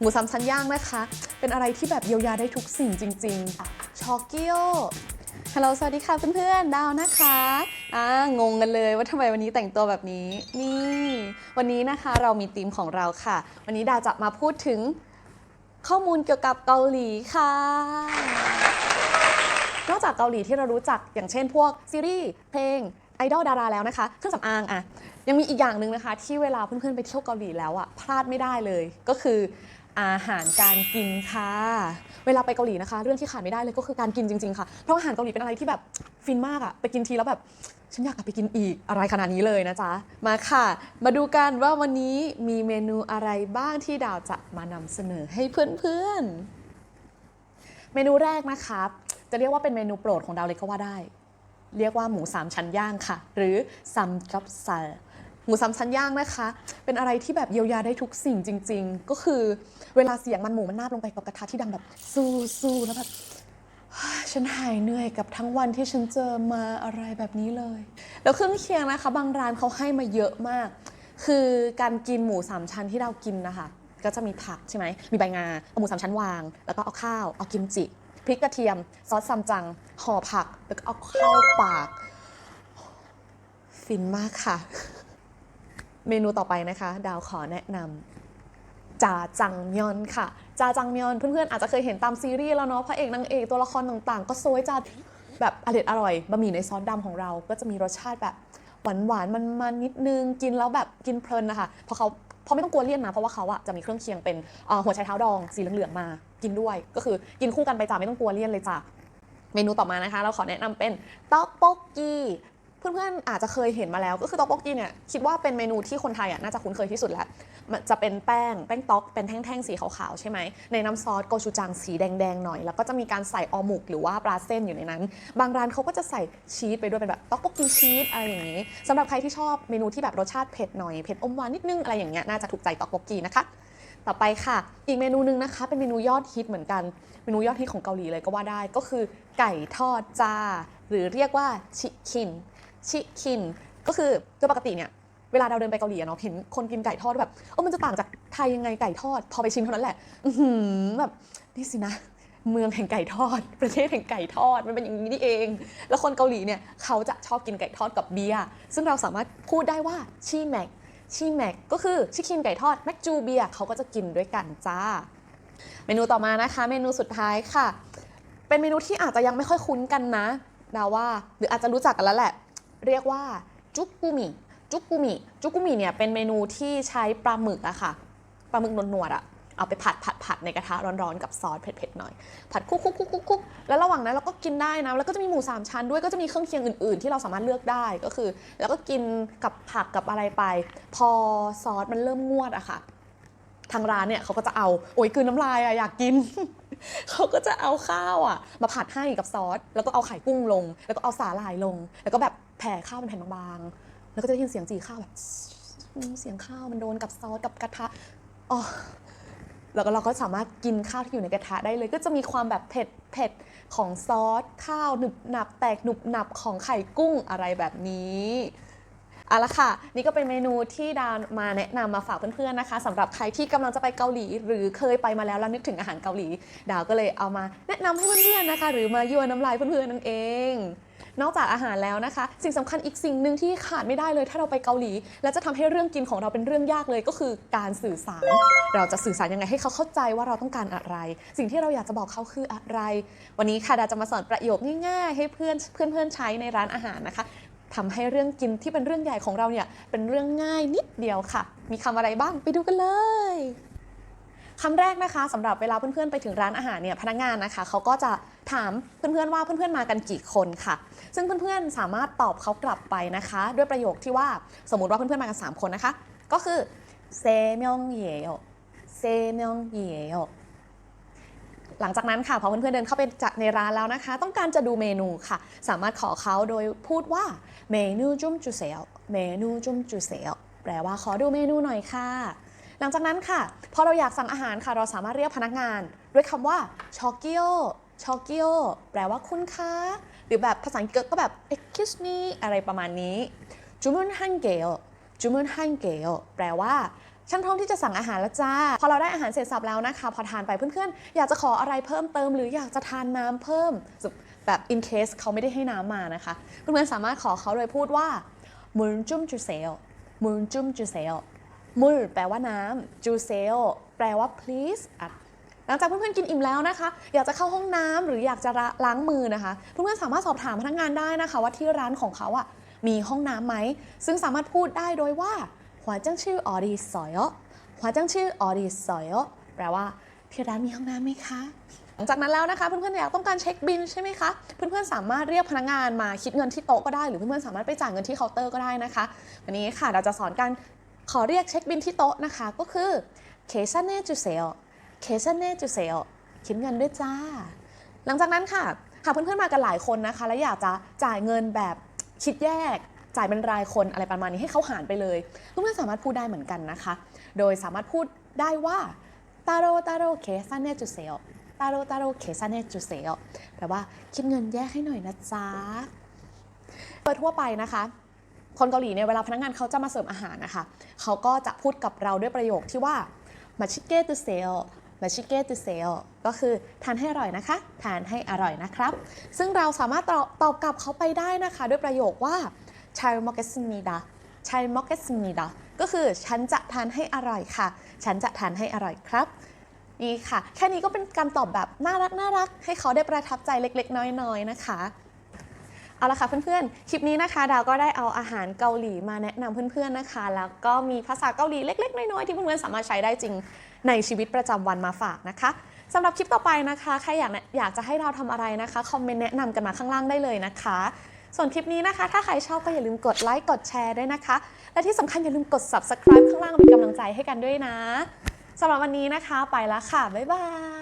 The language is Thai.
หมูสามชั้นย่างนะคะ เป็นอะไรที่แบบเยียวยาได้ทุกสิ่งจริงๆ ชอเกียวฮัลโหลสวัสดีค่ะเพื่อนๆ ดาวนะคะอ่างงกันเลยว่าทำไมวันนี้แต่งตัวแบบนี้ นี่ วันนี้นะคะเรามีธีมของเราค่ะ วันนี้ดาวจะมาพูดถึงข้อมูลเกี่ยวกับเกาหลีค่ะ นอกจากเกาหลีที่เรารู้จักอย่างเช่นพวกซีรีส์เพลงไอดอลดาราแล้วนะคะ เครื่องสำอางอะยังมีอีกอย่างหนึ่งนะคะ ที่เวลาเพื่อนๆไปเที่ยวเกาหลีแล้วอะพลาดไม่ได้เลย ก็คือ อาหารการกินค่ะ เวลาไปเกาหลีนะคะ เรื่องที่ขาดไม่ได้เลยก็คือการกินจริงๆค่ะ เพราะอาหารเกาหลีเป็นอะไรที่แบบฟินมากอะไปกินทีแล้วแบบฉันอยากกลับไปกินอีกอะไรขนาดนี้เลยนะจ๊ะ มาค่ะ มาดูกันว่าวันนี้มีเมนูอะไรบ้างที่ดาวจะมานำเสนอให้เพื่อนๆ เมนูแรกนะคะจะเรียกว่าเป็นเมนูโปรดของดาวเลยก็ว่าได้ เรียกว่าหมูสามชั้นย่างค่ะ หรือซัมกับซา หมูสามชั้นย่างนะคะ เป็นอะไรที่แบบเยียวยาได้ทุกสิ่งจริง ๆ ก็คือเวลาเสียงมันหมูมันนาบลงไปกับกระทะที่ดังแบบสู้สู้แล้วแบบฉันหายเหนื่อยกับทั้งวันที่ฉันเจอมาอะไรแบบนี้เลย แล้วเครื่องเคียงนะคะ บางร้านเขาให้มาเยอะมาก คือการกินหมูสามชั้นที่เรากินนะคะก็จะมีผักใช่ไหม มีใบงา เอาหมูสามชั้นวาง แล้วก็เอาข้าว เอากิมจิ พริกกระเทียม ซอสซัมจัง ห่อผัก แล้วก็เอาเข้าปาก ฟินมากค่ะ เมนูต่อไปนะคะ ดาวขอแนะนำจาจังมยอนค่ะ จาจังมยอนเพื่อนๆอาจจะเคยเห็นตามซีรีส์แล้วเนาะพระเอกนางเอกตัวละครต่างๆ ก็โซยจาแบบอร่อยอร่อยบะหมี่ในซอสดำของเราก็จะมีรสชาติแบบหวานหวานๆมันๆนนิดนึงกินแล้วแบบกินเพลินนะคะเพราะเขาเพราะไม่ต้องกลัวเลี่ยนนะเพราะว่าเขาอะจะมีเครื่องเคียงเป็นหัวไชเท้าดองสีเหลืองๆมากินด้วย ก็คือกินคู่กันไปจ้าไม่ต้องกลัวเลี่ยนเลยจ้าเมนูต่อมานะคะ เราขอแนะนำเป็นต๊อกโบกกี เพื่อนๆอาจจะเคยเห็นมาแล้ว ก็คือต๊อกบกกีเนี่ยคิดว่าเป็นเมนูที่คนไทยอะน่าจะคุ้นเคยที่สุดแล้วมันจะเป็นแป้งแป้งต๊อกเป็นแท่งๆสีขาวๆใช่ไหมในน้ำซอสโกชูจังสีแดงๆหน่อย แล้วก็จะมีการใส่ออหมุกหรือว่าปลาเส้นอยู่ในนั้น บางร้านเขาก็จะใส่ชีสไปด้วยเป็นแบบต๊อกบกกีชีสอะไรอย่างนี้สำหรับใครที่ชอบเมนูที่แบบรสชาติเผ็ดหน่อยเผ็ดอมหวานนิดนึงอะไรอย่างเงี้ยน่าจะถูกใจต๊อกบกกีนะคะต่อไปค่ะ อีกเมนูนึงนะคะ เป็นเมนูยอดฮิตเหมือนกัน เมนูยอดฮิตของเกาหลีเลยก็ว่าได้ ก็คือไก่ทอดจ้า หรือเรียกว่าชิคิน ชิคิน ก็คือโดยปกติเนี่ยเวลาเราเดินไปเกาหลีอะเนาะเห็นคนกินไก่ทอดแบบเออมันจะต่างจากไทยยังไงไก่ทอด พอไปชิมเท่านั้นแหละอืแบบนี่สินะ เมืองแห่งไก่ทอด ประเทศแห่งไก่ทอดมันเป็นอย่างนี้นี่เอง แล้วคนเกาหลีเนี่ยเขาจะชอบกินไก่ทอดกับเบียร์ซึ่งเราสามารถพูดได้ว่าชีแม็กชีแม็กก็คือชิคินไก่ทอดแม็กจูเบียร์เขาก็จะกินด้วยกันจ้า เมนูต่อมานะคะ เมนูสุดท้ายค่ะ เป็นเมนูที่อาจจะยังไม่ค่อยคุ้นกันนะดาว่าหรืออาจจะรู้จักกันแล้วแหละ เรียกว่าจุกกุมิจุกกุมิจุกกุมิเนี่ยเป็นเมนูที่ใช้ปลาหมึกอะค่ะปลาหมึกนวดๆอะเอาไปผัดผัดผัดในกระทะร้อนๆกับซอสเผ็ดๆหน่อย ผัดคุกคุกคุกคุกคุกแล้วระหว่างนั้นเราก็กินได้นะ แล้วก็จะมีหมูสามชั้นด้วยก็จะมีเครื่องเคียงอื่นๆ ที่เราสามารถเลือกได้ก็คือ แล้วก็กินกับผักกับอะไรไป พอซอสมันเริ่มงวดอะค่ะ ทางร้านเนี่ยเขาก็จะเอาโอ้ยกลืนน้ำลายอะอยากกิน เขาก็จะเอาข้าวอะ มาผัดให้กับซอส แล้วก็เอาไข่กุ้งลง แล้วก็เอาสาหร่ายลง แล้วก็แบบแผ่ข้าวเป็นแผ่นบางๆ แล้วก็จะได้ยินเสียงจีข้าวแบบเสียงข้าวมันโดนกับซอสกับกระทะอ๋อแล้วก็เราก็สามารถกินข้าวที่อยู่ในกระทะได้เลย ก็จะมีความแบบเผ็ดเผ็ดของซอสข้าวหนึบหนับแตกหนุบหนับของไข่กุ้งอะไรแบบนี้ เอาละค่ะ นี่ก็เป็นเมนูที่ดาวมาแนะนำมาฝากเพื่อนๆนะคะสำหรับใครที่กำลังจะไปเกาหลี หรือเคยไปมาแล้วแล้วนึกถึงอาหารเกาหลี ดาวก็เลยเอามาแนะนำให้เพื่อนๆนะคะ หรือมายั่วน้ำลายเพื่อนๆนั่นเองนอกจากอาหารแล้วนะคะ สิ่งสำคัญอีกสิ่งหนึ่งที่ขาดไม่ได้เลย ถ้าเราไปเกาหลี และจะทำให้เรื่องกินของเราเป็นเรื่องยากเลยก็คือการสื่อสาร เราจะสื่อสารยังไงให้เขาเข้าใจว่าเราต้องการอะไร สิ่งที่เราอยากจะบอกเขาคืออะไร วันนี้ค่ะดาจะมาสอนประโยคง่ายๆ ให้เพื่อนเพื่อนๆใช้ในร้านอาหารนะคะ ทำให้เรื่องกินที่เป็นเรื่องใหญ่ของเราเนี่ยเป็นเรื่องง่ายนิดเดียวค่ะ มีคำอะไรบ้างไปดูกันเลยคำแรกนะคะสำหรับเวลาเพื่อนๆไปถึงร้านอาหารเนี่ยพนักงานนะคะเขาก็จะถามเพื่อนๆว่าเพื่อนๆมากันกี่คนค่ะ ซึ่งเพื่อนๆสามารถตอบเขากลับไปนะคะ ด้วยประโยคที่ว่าสมมุติว่าเพื่อนๆมากัน 3 คนนะคะ ก็คือเซมยองเยโอเซมยองเยโอ หลังจากนั้นค่ะพอเพื่อนๆเดินเข้าไปจากในร้านแล้วนะคะ ต้องการจะดูเมนูค่ะ สามารถขอเขาโดยพูดว่าเมนูจุ่มจุเซลเมนูจุ่มจุเซลแปลว่าขอดูเมนูหน่อยค่ะ หลังจากนั้นค่ะ พอเราอยากสั่งอาหารค่ะ เราสามารถเรียกพนักงาน ด้วยคำว่าชอ k กิโอชอ k กิโอแปลว่าคุณคะหรือแบบภาษาอังกฤษก็แบบ excuse me อะไรประมาณนี้จุมุนฮันเกลจุมุนฮันเกลแปลว่า ฉันพร้อมที่จะสั่งอาหารแล้วจ้า พอเราได้อาหารเสร็จสับแล้วนะคะ พอทานไปเพื่อนๆ อยากจะขออะไรเพิ่มเติม หรืออยากจะทานน้ำเพิ่ม แบบ in case เขาไม่ได้ให้น้ำมานะคะ เพื่อนๆสามารถขอเขาโดยพูดว่ามุนจุ้มจูเซลมุนจุ้มจูเซลมุลแปลว่าน้ำจูเซลแปลว่า please หลังจากเพื่อนๆกินอิ่มแล้วนะคะ อยากจะเข้าห้องน้ำหรืออยากจะล้างมือนะคะ เพื่อนๆสามารถสอบถามพนักงานได้นะคะ ว่าที่ร้านของเขาอะมีห้องน้ำไหม ซึ่งสามารถพูดได้โดยว่า หัวจังชื่อออดีสอยหัวจังชื่อออดีสอยแปลว่าที่ร้านมีห้องน้ำไหมคะ หลังจากนั้นแล้วนะคะเพื่อนๆอยากต้องการเช็คบิลใช่ไหมคะเพื่อนๆสามารถเรียกพนักงานมาคิดเงินที่โต๊ะก็ได้หรือเพื่อนๆสามารถไปจ่ายเงินที่เคาน์เตอร์ก็ได้นะคะ วันนี้ค่ะเราจะสอนการขอเรียกเช็คบิลที่โต๊ะนะคะ ก็คือเคซันเนจูเซลเคซันเนจูเซลคิดเงินด้วยจ้า หลังจากนั้นค่ะหากเพื่อนๆมากันหลายคนนะคะ แล้วอยากจะจ่ายเงินแบบคิดแยก จ่ายเป็นรายคนอะไรประมาณนี้ให้เขาหารไปเลยเพื่อนสามารถพูดได้เหมือนกันนะคะ โดยสามารถพูดได้ว่าตาโรตาโรเคซันเนจูเซลตาโรตาโรเคซันเนจูเซลแปลว่าคิดเงินแยกให้หน่อยนะจ๊ะโดยทั่วไปนะคะคนเกาหลีเนี่ยเวลาพนักงานเขาจะมาเสิร์ฟอาหารนะคะเขาก็จะพูดกับเราด้วยประโยคที่ว่ามาชิเกตุเซลมาชิเกตุเซลก็คือทานให้อร่อยนะคะ ทานให้อร่อยนะครับ ซึ่งเราสามารถตอบตอบกลับเขาไปได้นะคะ ด้วยประโยคว่า ชายมอกเกสมิดาชายมอกเกสมิดาก็คือฉันจะทานให้อร่อยค่ะ ฉันจะทานให้อร่อยครับนี่ค่ะ แค่นี้ก็เป็นการตอบแบบน่ารักน่ารัก ให้เขาได้ประทับใจเล็ก ๆ น้อยๆนะคะเอาละค่ะเพื่อนๆ คลิปนี้นะคะดาวก็ได้เอาอาหารเกาหลีมาแนะนำเพื่อนๆนะคะ แล้วก็มีภาษาเกาหลีเล็ก ๆ น้อยๆที่เพื่อนๆสามารถใช้ได้จริงในชีวิตประจำวันมาฝากนะคะสำหรับคลิปต่อไปนะคะใครอยากอยากจะให้เราทำอะไรนะคะคอมเมนต์แนะนำกันมาข้างล่างได้เลยนะคะ ส่วนคลิปนี้นะคะ ถ้าใครชอบก็อย่าลืมกดไลค์กดแชร์ด้วยนะคะ และที่สำคัญอย่าลืมกด subscribe ข้างล่างเป็นกำลังใจให้กันด้วยนะสำหรับวันนี้นะคะ ไปแล้วค่ะ บ๊ายบาย